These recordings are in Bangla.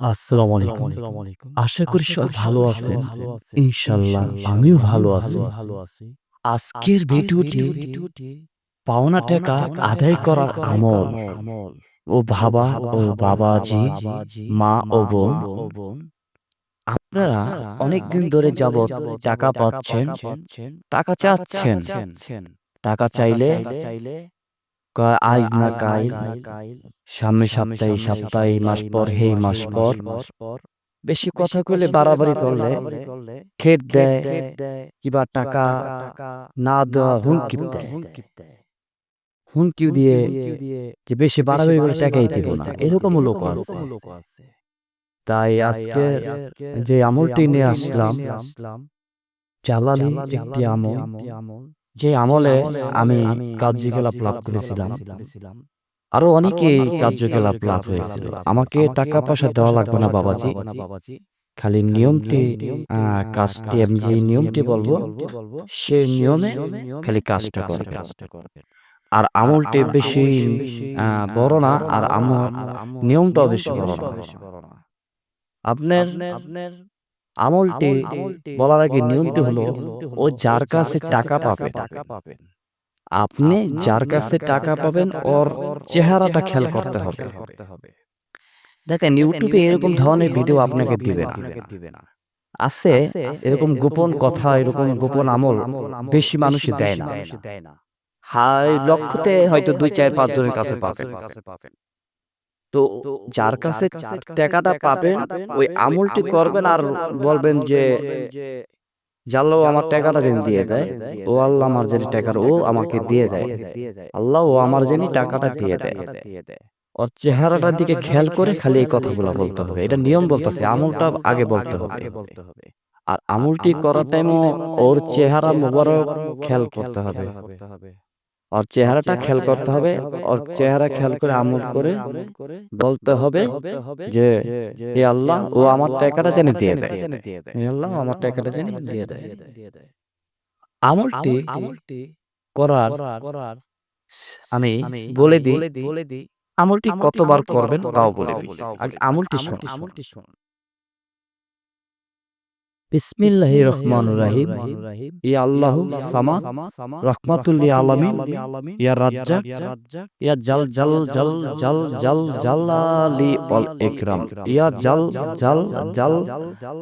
আসসালামু আলাইকুম। আশা করি সবাই ভালো আছেন। ইনশাল্লাহ আমিও ভালো আছি। আজকের ভিডিওটি পাওনা টাকা আদায় করার আমল। ও বাবা ও বাবাজি মা ও বোন। আপনারা অনেকদিন ধরে যাবৎ টাকা পাচ্ছেন। টাকা চাচ্ছেন। টাকা চাইলে আজ না কাইল সামনে সপ্তাহে সপ্তাহে মাস পর হে মাস পর। বেশি কথা কইলে বাড়াবাড়ি করলে খেত দেয় কিবা টাকা না দেওয়া হুমকি দেয়। হুমকি দিয়ে। যে বেশি বাড়াবাড়ি করে টাকাই দিব না। এরকমও লোক আছে। তাই আজকে যে আমলটি নিয়ে আসলাম জালালি একটি আমল। যে আমলে আমি কার্যকলাপ লাভ করেছিলাম। আরও অনেকে কার্যকলাপ লাভ হয়েছিল। আমাকে টাকা পয়সা দেওয়া লাগবে না বাবাজি। খালি নিয়মটি কাজটি আমি যে নিয়মটি বলব সে নিয়মে খালি কাজটা করবে। আর আমলটি বেশি বড় না আর আমল নিয়মটাও বেশি বড় না। আপনার আমলটি বলার আগে নিয়মটি হলো ও যার কাছে টাকা পাবে আপনি যার কাছে টাকা পাবেন ওর চেহারাটা খেয়াল করতে হবে। দেখেন ইউটিউবে এরকম ধরনের ভিডিও আপনাকে দিবে না। আছে এরকম গোপন কথা এরকম গোপন আমল বেশি মানুষ দেয় না। হাই লক্ষ্যতে হয়তো দুই চার পাঁচ জনের কাছে পাবেন। তো যার কাছে টাকাটা পাবেন ওই আমলটি করবেন আর বলবেন যে জাল্লাহ আমার টাকাটা যেন দিয়ে দেয় ও আল্লাহ আমার যিনি টাকার ও আমাকে দিয়ে দেয় আল্লাহ ও আমার যিনি টাকাটা দিয়ে দেয় ওর চেহারাটার দিকে খেয়াল করে খালি এই কথাগুলো বলতে হবে। এটা নিয়ম বলতেছে আমলটা আগে বলতে হবে। আর আমলটি করার টাইমও ওর চেহারা মোবারক খেয়াল করতে হবে। ওর চেহারাটা খেয়াল করতে হবে ওর চেহারা খেয়াল করে আমল করে বলতে হবে যে হে আল্লাহ ও আমার টাকাটা জেনে দিয়ে দেয় হে আল্লাহ আমার টাকাটা জেনে দিয়ে দেয় আমলটি করার আমি বলে দিই আমলটি কতবার করবেন তাও বলে দিই। আমলটি শুনুন আমলটি শুনুন বিসমিল্লাহির রহমানির রহিম ইয়া আল্লাহ সামাদ রহমাতুল্লিল আলামিন ইয়া রাজ্জাক ইয়া জাল জাল জাল জাল জাল জালালি ওয়াল ইকরাম ইয়া জাল জাল জাল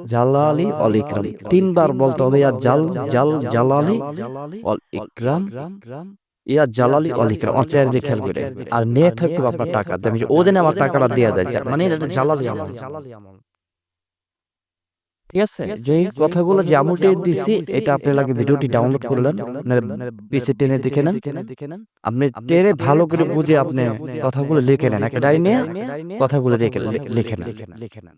জালালি ওয়াল ইকরাম তিনবার বলতে হবে ইয়া জাল জাল জালালি ইকরাম ইয়া চার দিয়ে খেয়াল করে আর নিয়ে থাকবে আপনার টাকা আমি ও আমার টাকাটা দিয়ে দেয় মানে এটা জালালি জালালি আমল ঠিক আছে? যে কথাগুলো যে আমলটি দিছি এটা আপনি লাগে ভিডিওটি ডাউনলোড করলেন পিছে টেনে দেখে নেন। আপনি টেনে ভালো করে বুঝে আপনি কথাগুলো লিখে নেন একটা ডাই নিয়ে কথাগুলো লিখে লিখে নেন।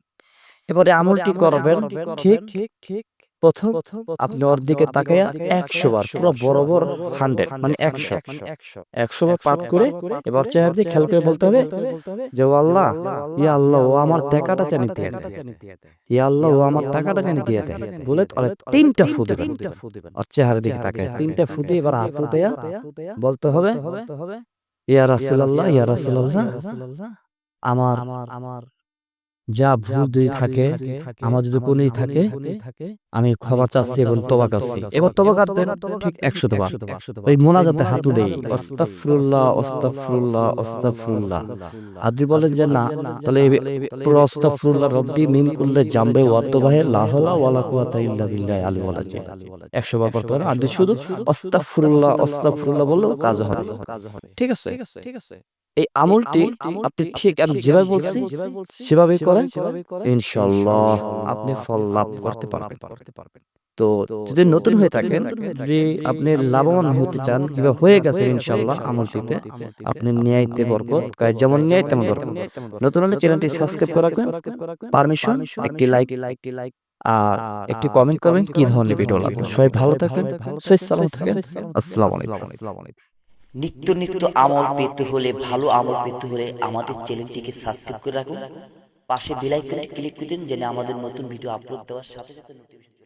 এবারে আমলটি করবেন ঠিক ঠিক ঠিক। প্রথম আপনি ওর দিকে তাকাইয়া একশো বার পুরো বরাবর হান্ড্রেড মানে একশো একশো বার পাঠ করে এবার চেহারা দিয়ে খেয়াল করে বলতে হবে যে ও আল্লাহ ইয়া আল্লাহ ও আমার টাকাটা জানি দিয়ে দেয়। ইয়া আল্লাহ ও আমার টাকাটা জানি দিয়ে দেয়। বলে তিনটা ফু দেবেন ওর চেহারা দিকে তাকায়। তিনটা ফু দিয়ে এবার হাত উঠাইয়া বলতে হবে ইয়া রাসূলুল্লাহ ইয়া রাসূলুল্লাহ আমার আমার যা ভুল দুই থাকে আমার যদি কোনই থাকে আমি ক্ষমা চাচ্ছি এবং তবা কাচ্ছি এবার তবা কাটবেন ঠিক একশো তবা। ওই মোনাজাতে হাত উঠেই অস্তাফরুল্লাহ অস্তাফরুল্লাহ অস্তাফরুল্লাহ আর যদি বলেন যে না তাহলে পুরো অস্তাফরুল্লাহ রব্বি মিন করলে জামবে ওয়াত্তবাহে লাহলা ওয়ালা কুয়াতা ইল্লা বিল্লাহ আলী ওয়ালা জি একশো বার পড়তে পারেন। আর যদি শুধু অস্তাফরুল্লাহ অস্তাফরুল্লাহ বললেও কাজ হবে। ঠিক আছে? ঠিক আছে। এই আমলটি আপনি ঠিক আমি যেভাবে বলছি সেভাবে করেন ইনশাল্লাহ আপনি ফল লাভ করতে পারবেন। তো যদি নতুন হয়ে থাকেন যদি আপনি লাভবান হতে চান কিংবা হয়ে গেছে ইনশাল্লাহ আমলটিতে আপনি ন্যায়তে বরকত যেমন ন্যায় তেমন বরকত। নতুন হলে চ্যানেলটি সাবস্ক্রাইব করা পারমিশন একটি লাইক লাইক আর একটি কমেন্ট করবেন কি ধরনের ভিডিও লাগবে? সবাই ভালো থাকবেন সবাই সালাম থাকেন। আসসালামু আলাইকুম। নিত্য নিত্য আমল পেতে হলে, ভালো আমল পেতে হলে আমাদের চ্যানেলটিকে সাবস্ক্রাইব করে রাখুন। পাশে বেল আইকনে ক্লিক করে দিন যেন আমাদের নতুন ভিডিও আপলোড দেওয়ার সাথে সাথে নোটিফিকেশন